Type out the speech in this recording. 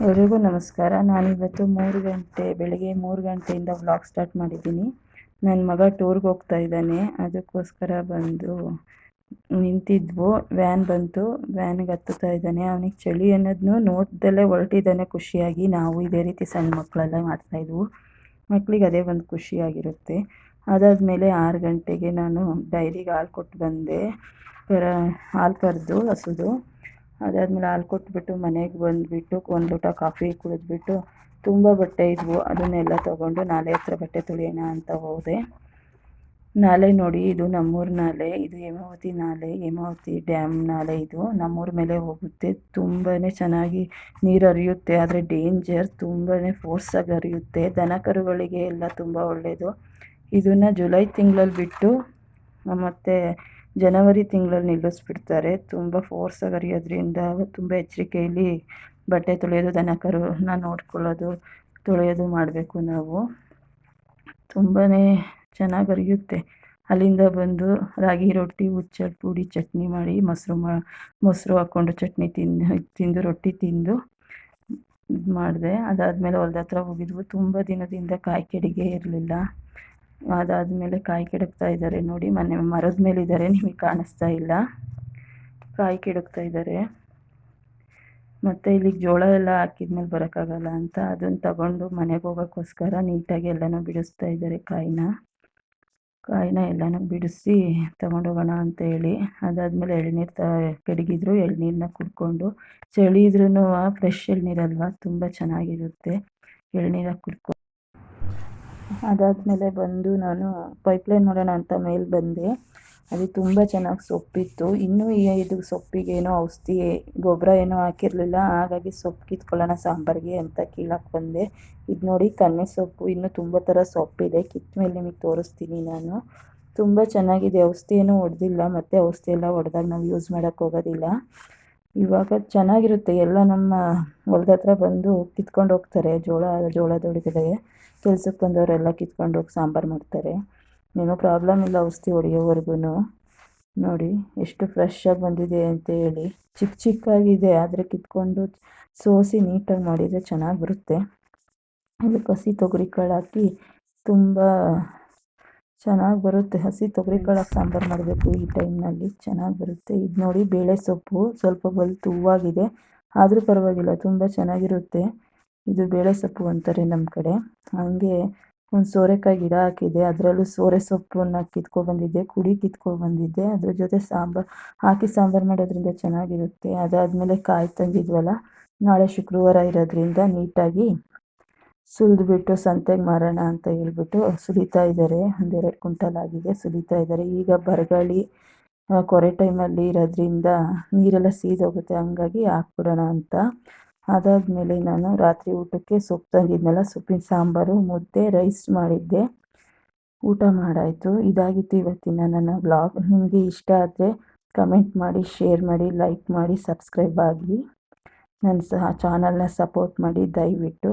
ಎಲ್ರಿಗೂ ನಮಸ್ಕಾರ. ನಾನಿವತ್ತು ಮೂರು ಗಂಟೆ, ಬೆಳಗ್ಗೆ ಮೂರು ಗಂಟೆಯಿಂದ ವ್ಲಾಗ್ ಸ್ಟಾರ್ಟ್ ಮಾಡಿದ್ದೀನಿ. ನನ್ನ ಮಗ ಟೂರ್ಗೆ ಹೋಗ್ತಾ ಇದ್ದಾನೆ. ಅದಕ್ಕೋಸ್ಕರ ಬಂದು ನಿಂತಿದ್ವು. ವ್ಯಾನ್ ಬಂತು. ವ್ಯಾನ್ಗೆ ಹತ್ತುತ್ತಾ ಇದ್ದಾನೆ. ಅವನಿಗೆ ಚಳಿ ಅನ್ನೋದನ್ನು ನೋಡ್ದಲ್ಲೇ ಹೊರಟಿದ್ದಾನೆ ಖುಷಿಯಾಗಿ. ನಾವು ಇದೇ ರೀತಿ ಸಣ್ಣ ಮಕ್ಕಳೆಲ್ಲ ಮಾಡ್ತಾಯಿದ್ವು ಮಕ್ಕಳಿಗೆ ಅದೇ ಒಂದು ಖುಷಿಯಾಗಿರುತ್ತೆ ಅದಾದಮೇಲೆ ಆರು ಗಂಟೆಗೆ ನಾನು ಡೈರಿಗೆ ಹಾಲು ಕೊಟ್ಟು ಬಂದೆ. ಹಾಲು ಕರೆದು, ಹಸುದು. ಅದಾದಮೇಲೆ ಹಾಲು ಕೊಟ್ಬಿಟ್ಟು ಮನೆಗೆ ಬಂದುಬಿಟ್ಟು ಒಂದು ಲೋಟ ಕಾಫಿ ಕುಡಿದ್ಬಿಟ್ಟು ತುಂಬ ಬಟ್ಟೆ ಇದ್ವು. ಅದನ್ನೆಲ್ಲ ತೊಗೊಂಡು ನಾಲೆ ಹತ್ರ ಬಟ್ಟೆ ತೊಳೆಯೋಣ ಅಂತ ಹೋದೆ. ನಾಲೆ ನೋಡಿ ಇದು ನಮ್ಮೂರ ನಾಲೆ ಇದು ಹೇಮಾವತಿ ನಾಲೆ ಹೇಮಾವತಿ ಡ್ಯಾಮ್ ನಾಲೆ ಇದು. ನಮ್ಮೂರ ಮೇಲೆ ಹೋಗುತ್ತೆ. ತುಂಬಾ ಚೆನ್ನಾಗಿ ನೀರು ಹರಿಯುತ್ತೆ. ಆದರೆ ಡೇಂಜರ್ ತುಂಬಾ ಫೋರ್ಸಾಗಿ ಹರಿಯುತ್ತೆ. ದನ ಕರುಗಳಿಗೆ ಎಲ್ಲ ತುಂಬ ಒಳ್ಳೆಯದು ಇದನ್ನು ಜುಲೈ ತಿಂಗಳಲ್ಲಿ ಬಿಟ್ಟು ಮತ್ತು ಜನವರಿ ತಿಂಗಳಲ್ಲಿ ನಿಲ್ಲಿಸ್ಬಿಡ್ತಾರೆ. ತುಂಬ ಫೋರ್ಸಾಗಿ ಹರಿಯೋದ್ರಿಂದ ತುಂಬ ಎಚ್ಚರಿಕೆಯಲ್ಲಿ ಬಟ್ಟೆ ತೊಳೆಯೋದು, ದನ ಕರುನ ನೋಡ್ಕೊಳ್ಳೋದು, ತೊಳೆಯೋದು ಮಾಡಬೇಕು ನಾವು. ತುಂಬಾ ಚೆನ್ನಾಗಿ ಹರಿಯುತ್ತೆ. ಅಲ್ಲಿಂದ ಬಂದು ರಾಗಿ ರೊಟ್ಟಿ ಹುಚ್ಚಟ್ಟು ಪುಡಿ ಚಟ್ನಿ ಮಾಡಿ ಮೊಸರು ಮಾ, ಮೊಸರು ಹಾಕ್ಕೊಂಡು ಚಟ್ನಿ ತಿಂದು ತಿಂದು, ರೊಟ್ಟಿ ತಿಂದು ಇದು ಮಾಡಿದೆ. ಅದಾದಮೇಲೆ ಹೊಲ್ದ ಹತ್ರ ಹೋಗಿದ್ವು. ತುಂಬ ದಿನದಿಂದ ಕಾಯಿ ಕೆಡಿಗೆ ಇರಲಿಲ್ಲ. ಅದಾದಮೇಲೆ ಕಾಯಿ ಕೆಡಕ್ತಾ ಇದ್ದಾರೆ ನೋಡಿ, ಮನೆ ಮರದ ಮೇಲೆ ಇದ್ದಾರೆ, ನಿಮಗೆ ಕಾಣಿಸ್ತಾ ಇಲ್ಲ. ಕಾಯಿ ಕೆಡಕ್ತಾ ಇದ್ದಾರೆ. ಮತ್ತು ಇಲ್ಲಿಗೆ ಜೋಳ ಎಲ್ಲ ಹಾಕಿದ್ಮೇಲೆ ಬರೋಕ್ಕಾಗಲ್ಲ ಅಂತ ಅದನ್ನು ತಗೊಂಡು ಮನೆಗೆ ಹೋಗೋಕ್ಕೋಸ್ಕರ ನೀಟಾಗಿ ಎಲ್ಲನೂ ಬಿಡಿಸ್ತಾ ಇದ್ದಾರೆ ಕಾಯಿನ. ಕಾಯಿನ ಎಲ್ಲನೂ ಬಿಡಿಸಿ ತಗೊಂಡೋಗೋಣ ಅಂತ ಹೇಳಿ, ಅದಾದಮೇಲೆ ಎಳ್ನೀರು ತ, ಕೆಡಗಿದ್ರು ಎಳ್ನೀರನ್ನ ಕುಡ್ಕೊಂಡು, ಚಳಿ ಇದ್ರೂ ಫ್ರೆಶ್ ಎಳ್ನೀರಲ್ವಾ? ತುಂಬ ಚೆನ್ನಾಗಿರುತ್ತೆ. ಎಳ್ನೀರ ಕುಡ್ಕೊ ಅದಾದಮೇಲೆ ಬಂದು ನಾನು ಪೈಪ್ಲೈನ್ ನೋಡೋಣ ಅಂತ ಮೇಲೆ ಬಂದೆ. ಅಲ್ಲಿ ತುಂಬ ಚೆನ್ನಾಗಿ ಸೊಪ್ಪಿತ್ತು. ಇನ್ನೂ ಇದು ಸೊಪ್ಪಿಗೇನೋ ಔಷಧಿ, ಗೊಬ್ಬರ ಏನೋ ಹಾಕಿರಲಿಲ್ಲ. ಹಾಗಾಗಿ ಸೊಪ್ಪು ಕಿತ್ಕೊಳ್ಳೋಣ ಸಾಂಬಾರಿಗೆ ಅಂತ ಕೀಳಕ್ಕೆ ಬಂದೆ. ಇದು ನೋಡಿ ಕನ್ನೆ ಸೊಪ್ಪು, ಇನ್ನೂ ತುಂಬ ಥರ ಸೊಪ್ಪಿದೆ. ಕಿತ್ತ ಮೇಲೆ ನಿಮಗೆ ತೋರಿಸ್ತೀನಿ ನಾನು. ತುಂಬ ಚೆನ್ನಾಗಿದೆ. ಔಷಧಿ ಏನೂ ಹೊಡೆದಿಲ್ಲ. ಮತ್ತು ಔಷಧಿ ಎಲ್ಲ ಹೊಡೆದಾಗ ನಾವು ಯೂಸ್ ಮಾಡೋಕ್ಕೆ ಹೋಗೋದಿಲ್ಲ. ಇವಾಗ ಚೆನ್ನಾಗಿರುತ್ತೆ. ಎಲ್ಲ ನಮ್ಮ ಹೊಲದ ಹತ್ರ ಬಂದು ಕಿತ್ಕೊಂಡು ಹೋಗ್ತಾರೆ. ಜೋಳ ಜೋಳದೊಳಗಡೆ ಕೆಲ್ಸಕ್ಕೆ ಬಂದವರೆಲ್ಲ ಕಿತ್ಕೊಂಡು ಹೋಗಿ ಸಾಂಬಾರು ಮಾಡ್ತಾರೆ. ಏನೂ ಪ್ರಾಬ್ಲಮ್ ಇಲ್ಲ ಔಷಧಿ ಹೊಡೆಯೋವರೆಗೂ ನೋಡಿ, ಎಷ್ಟು ಫ್ರೆಶ್ಶಾಗಿ ಬಂದಿದೆ ಅಂತ ಹೇಳಿ. ಚಿಕ್ಕ ಚಿಕ್ಕಾಗಿದೆ, ಆದರೆ ಕಿತ್ಕೊಂಡು ಸೋಸಿ ನೀಟಾಗಿ ಮಾಡಿದರೆ ಚೆನ್ನಾಗಿ ಬರುತ್ತೆ. ಅದಕ್ಕೆ ಕಸಿ ತೊಗರಿ ಕಾಳು ಹಾಕಿ ತುಂಬ ಚೆನ್ನಾಗಿ ಬರುತ್ತೆ. ಹಸಿ ತೊಗರಿ ಕಾಳು ಸಾಂಬಾರು ಮಾಡಬೇಕು ಈ ಟೈಮ್ನಲ್ಲಿ. ಚೆನ್ನಾಗಿ ಬರುತ್ತೆ. ಇದು ನೋಡಿ ಬೇಳೆ ಸೊಪ್ಪು ಸ್ವಲ್ಪ ಬಲ್ತು ಹೂವಾಗಿದೆ. ಆದರೂ ಪರವಾಗಿಲ್ಲ, ತುಂಬ ಚೆನ್ನಾಗಿರುತ್ತೆ. ಇದು ಬೇಳೆ ಸೊಪ್ಪು ಅಂತಾರೆ ನಮ್ಮ ಕಡೆ. ಹಾಗೆ ಒಂದು ಸೋರೆಕಾಯಿ ಗಿಡ ಹಾಕಿದೆ. ಅದರಲ್ಲೂ ಸೋರೆ ಸೊಪ್ಪನ್ನು ಕಿತ್ಕೊಬಂದಿದ್ದೆ ಕುಡಿ ಕಿತ್ಕೊಬಂದಿದ್ದೆ ಅದ್ರ ಜೊತೆ ಸಾಂಬಾರು, ಹಾಕಿ ಸಾಂಬಾರು ಮಾಡೋದ್ರಿಂದ ಚೆನ್ನಾಗಿರುತ್ತೆ. ಅದಾದಮೇಲೆ ಕಾಯಿ ತಂದಿದ್ವಲ್ಲ, ನಾಳೆ ಶುಕ್ರವಾರ ಇರೋದ್ರಿಂದ ನೀಟಾಗಿ ಸುಲಿದ್ಬಿಟ್ಟು ಸಂತೆಗೆ ಮಾರೋಣ ಅಂತ ಹೇಳ್ಬಿಟ್ಟು ಸುಲಿತಾ ಇದ್ದಾರೆ ಒಂದೆರಡು ಕುಂಟಲ್ ಆಗಿದೆ ಸುಲಿತಾ ಇದ್ದಾರೆ ಈಗ ಬರಗಾಳಿ ಕೊರೆ ಟೈಮಲ್ಲಿ ಇರೋದ್ರಿಂದ ನೀರೆಲ್ಲ ಸೀದೋಗುತ್ತೆ. ಹಂಗಾಗಿ ಹಾಕ್ಬಿಡೋಣ ಅಂತ. ಅದಾದಮೇಲೆ ನಾನು ರಾತ್ರಿ ಊಟಕ್ಕೆ ಸೊಪ್ಪು ತಂದಿದ್ನಲ್ಲ, ಸೊಪ್ಪಿನ ಸಾಂಬಾರು, ಮುದ್ದೆ, ರೈಸ್ ಮಾಡಿದ್ದೆ. ಊಟ ಮಾಡಾಯಿತು. ಇದಾಗಿತ್ತು ಇವತ್ತಿನ ನನ್ನ ಬ್ಲಾಗ್ ನಿಮಗೆ ಇಷ್ಟ ಆದರೆ ಕಮೆಂಟ್ ಮಾಡಿ, ಶೇರ್ ಮಾಡಿ, ಲೈಕ್ ಮಾಡಿ, ಸಬ್ಸ್ಕ್ರೈಬ್ ಆಗಿ ನನ್ನ ಸಹ ಚಾನಲ್ನ ಸಪೋರ್ಟ್ ಮಾಡಿ ದಯವಿಟ್ಟು.